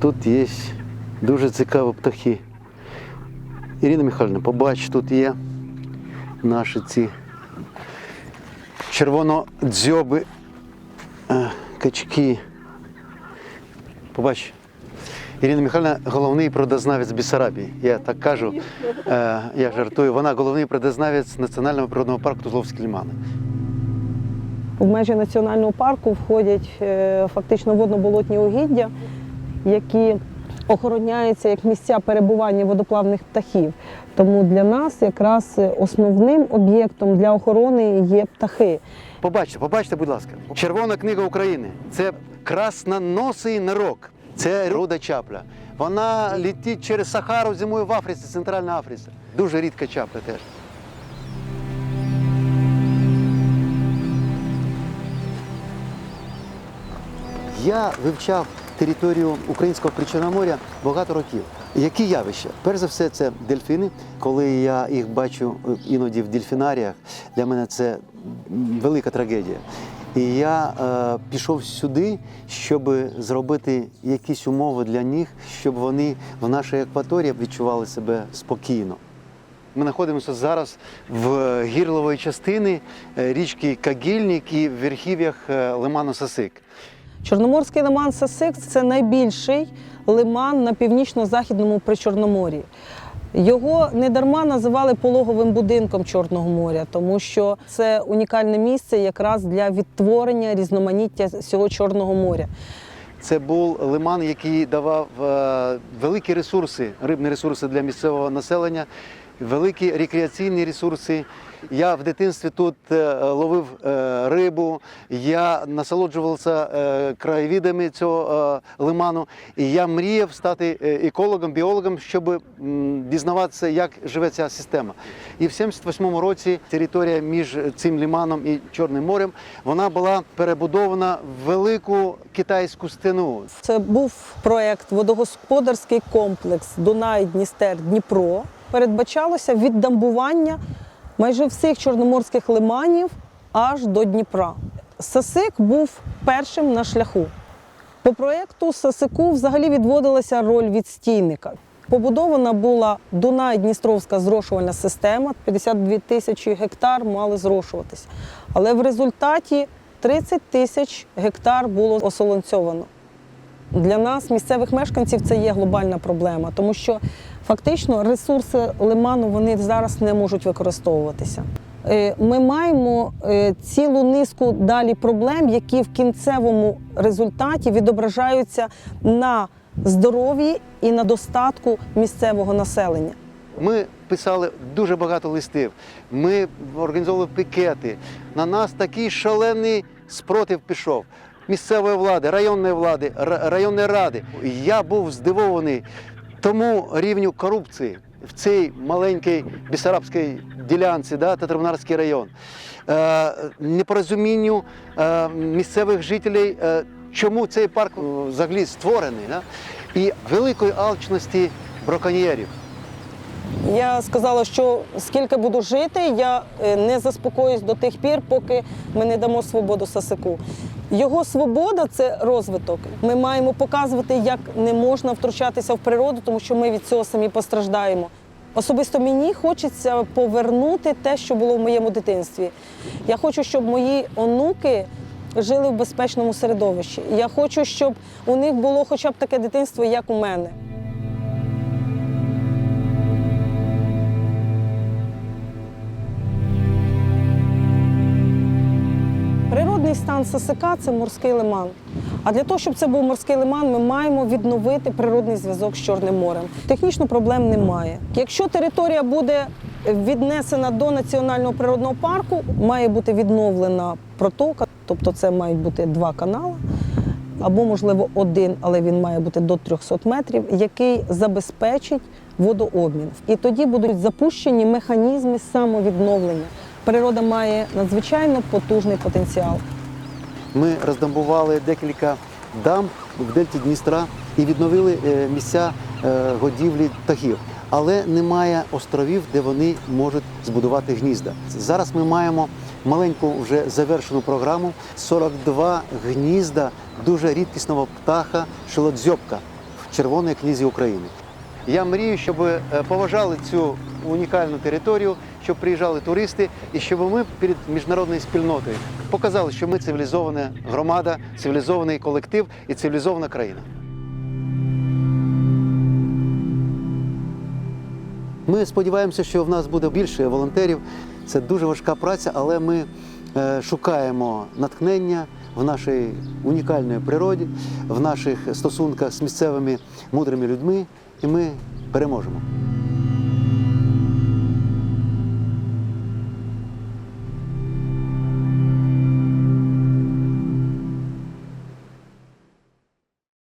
тут є дуже цікаві птахи. Ірина Михайлівна, побач, тут є наші ці червонодзьоби е, качки. Побач, Ірина Михайлівна головний продознавець Бісарабії. Я так кажу, е, я жартую. Вона головний продознавець Національного природного парку Тузловські лімани. В межі національного парку входять е, фактично водно-болотні угіддя, які охороняються як місця перебування водоплавних птахів. Тому для нас якраз основним об'єктом для охорони є птахи. Побачте, побачте, будь ласка. Червона книга України. Це красноносий нирок. Це руда чапля. Вона летить через Сахару зимою в Африці, Центральна Африка. Дуже рідка чапля теж. Я вивчав територію українського Причорноморя багато років. Які явища? Перш за все, це дельфіни. Коли я їх бачу е, іноді в дельфінаріях, для мене це велика трагедія. І я е, пішов сюди, щоб зробити якісь умови для них, щоб вони в нашій акваторії відчували себе спокійно. Ми знаходимося зараз в гірлової частини е, річки Кагільник і в верхів'ях е, лиману Сасик. Чорноморський лиман Сасик це найбільший лиман на північно-західному причорномор'ї. Його недарма називали пологовим будинком Чорного моря, тому що це унікальне місце якраз для відтворення різноманіття всього Чорного моря. Це був лиман, який давав е, великі ресурси, рибні ресурси для місцевого населення, великі рекреаційні ресурси. Я в дитинстві тут е, ловив е, рибу, я насолоджувався е, краєвидами цього лиману. І я мріяв стати екологом, біологом, щоб дізнаватися, як живе ця система. І в 78-му році територія між цим лиманом і Чорним морем вона була перебудована в велику китайську стіну. Це був проєкт водогосподарський комплекс Дунай, Дністер, Дніпро. Передбачалося віддамбування майже всіх чорноморських лиманів аж до Дніпра. Сасик був першим на шляху. По проєкту Сасику взагалі відводилася роль відстійника. Побудована була Дунай-Дністровська зрошувальна система, 52 тисячі гектар мали зрошуватися. Але в результаті 30 тисяч гектар було осолонцьовано. Для нас, місцевих мешканців, це є глобальна проблема, тому що фактично ресурси лиману вони зараз не можуть використовуватися. Е, Ми маємо е, цілу низку далі проблем, які в кінцевому результаті відображаються на здоров'ї і на достатку місцевого населення. Ми писали дуже багато листів. Ми організовували пікети. На нас такий шалений спротив пішов. Місцевої влади, районної влади, районної ради. Я був здивований тому рівню корупції в цій маленькій бісарабській ділянці, да, Татарбунарський район, е, непорозумінню е, місцевих жителів, е, чому цей парк е, взагалі створений, да, і великої алчності браконьєрів. Я сказала, що скільки буду жити, я е, не заспокоюсь до тих пір, поки ми не дамо свободу Сасику. Його свобода це розвиток. Ми маємо показувати, як не можна втручатися в природу, тому що ми від цього самі постраждаємо. Особисто мені хочеться повернути те, що було в моєму дитинстві. Я хочу, щоб мої онуки жили в безпечному середовищі. Я хочу, щоб у них було хоча б таке дитинство, як у мене. Стан Сасика це морський лиман. А для того, щоб це був морський лиман, ми маємо відновити природний зв'язок з Чорним морем. Технічно проблем немає. Якщо територія буде віднесена до національного природного парку, має бути відновлена протока, тобто це мають бути два канали. Або, можливо, один, але він має бути до 300 метрів, який забезпечить водообмін. І тоді будуть запущені механізми самовідновлення. Природа має надзвичайно потужний потенціал. Ми роздамбували декілька дам в дельті Дністра і відновили е, місця е, годівлі птахів. Але немає островів, де вони можуть збудувати гнізда. Зараз ми маємо маленьку вже завершену програму 42 гнізда дуже рідкісного птаха шилодзьобка в Червоної книзі України. Я мрію, щоб е, поважали цю унікальну територію, щоб приїжджали туристи і щоб ми перед міжнародною спільнотою показали, що ми цивілізована громада, цивілізований колектив і цивілізована країна. Ми сподіваємося, що в нас буде більше волонтерів. Це дуже важка праця, але ми е, шукаємо натхнення в нашій унікальній природі, в наших стосунках з місцевими мудрими людьми, і ми переможемо.